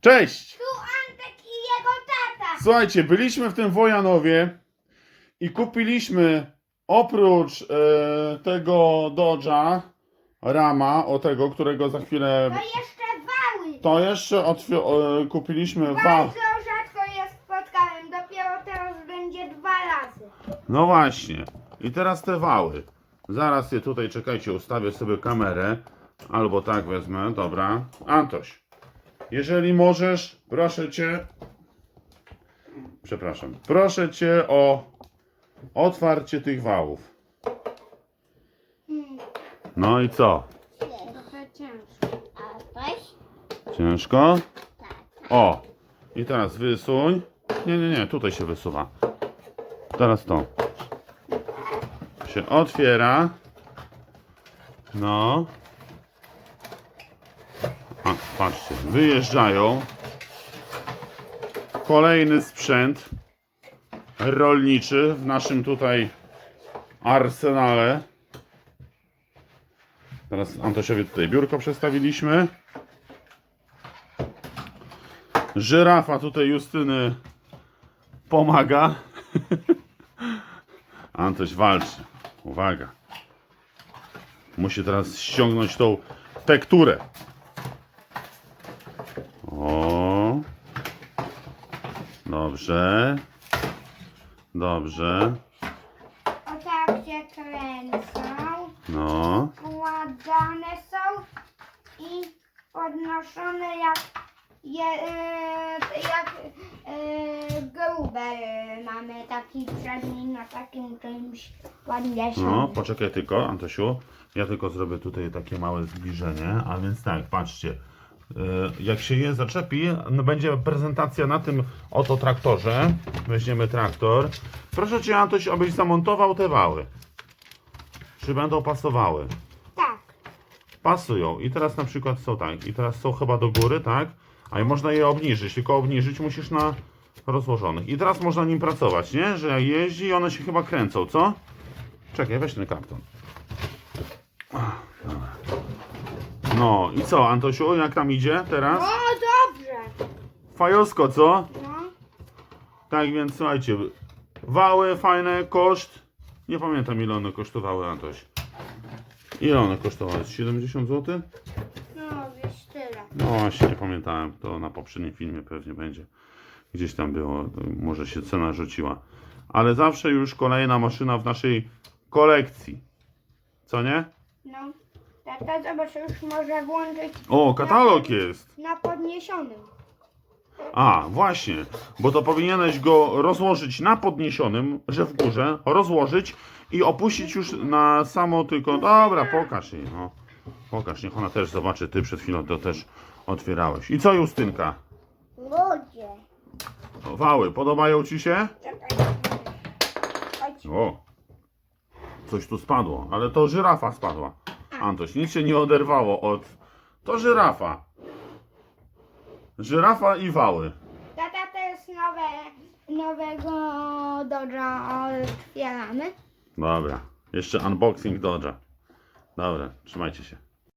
Cześć! Tu Antek i jego tata. Słuchajcie, byliśmy w tym Wojanowie i kupiliśmy oprócz e, tego Dodge'a Rama, o tego, którego za chwilę... To jeszcze wały. To jeszcze otwi- e, kupiliśmy wa... Bardzo rzadko je spotkałem. Dopiero teraz będzie dwa razy. No właśnie. I teraz te wały. Zaraz je tutaj, czekajcie, ustawię sobie kamerę. Albo tak wezmę, dobra. Antoś, jeżeli możesz, proszę cię. Przepraszam. Proszę cię o otwarcie tych wałów. No i co? Trochę ciężko. A weź? Ciężko? O! I teraz wysuń. Nie, nie, nie, tutaj się wysuwa. Teraz to. Się otwiera. No. Patrzcie, wyjeżdżają. Kolejny sprzęt rolniczy w naszym tutaj arsenale. Teraz Antosiowi tutaj biurko przestawiliśmy. Żyrafa tutaj Justyny pomaga. Antoś walczy. Uwaga. Musi teraz ściągnąć tą tekturę. O. Dobrze. Dobrze. O tak się kręcą. No. Układane są i podnoszone jak, je, e, jak grube e, mamy taki przedni na takim czymś podniesionym. No, poczekaj tylko, Antosiu. Ja tylko zrobię tutaj takie małe zbliżenie. A więc tak, patrzcie. Yy, Jak się je zaczepi, no będzie prezentacja na tym oto traktorze. Weźmiemy traktor. Proszę Cię, Antoś, abyś zamontował te wały. Czy będą pasowały? Tak. Pasują. I teraz na przykład są tak. I teraz są chyba do góry, tak? A i można je obniżyć. Tylko obniżyć musisz na rozłożonych. I teraz można nim pracować, nie? Że jak jeździ, one się chyba kręcą, co? Czekaj, weź ten karton. Ach, dobra. No i co, Antosiu, jak tam idzie teraz? O, dobrze. Fajosko, co? No. Tak więc słuchajcie, wały fajne, koszt. Nie pamiętam ile one kosztowały, Antoś. Ile one kosztowały? Z 70 zł? No, wiesz tyle. No właśnie, nie pamiętałem. To na poprzednim filmie pewnie będzie. Gdzieś tam było, może się cena rzuciła. Ale zawsze już kolejna maszyna w naszej kolekcji. Co nie? No. Tata, zobacz, już może włączyć O, katalog jest. na podniesionym. A, właśnie, bo to powinieneś go rozłożyć na podniesionym, że w górze, rozłożyć i opuścić już na samo tylko. Dobra, pokaż jej, no. Pokaż, niech ona też zobaczy. Ty przed chwilą to też otwierałeś. I co, Justynka? Ludzie. Wały, podobają ci się? Czekaj. Chodź. O, coś tu spadło, ale to żyrafa spadła. Antoś, nic się nie oderwało od. To żyrafa. Żyrafa i wały. Tata, to jest nowe, nowego Dodge'a otwieramy. Dobra, jeszcze unboxing Dodge'a. Dobra, trzymajcie się.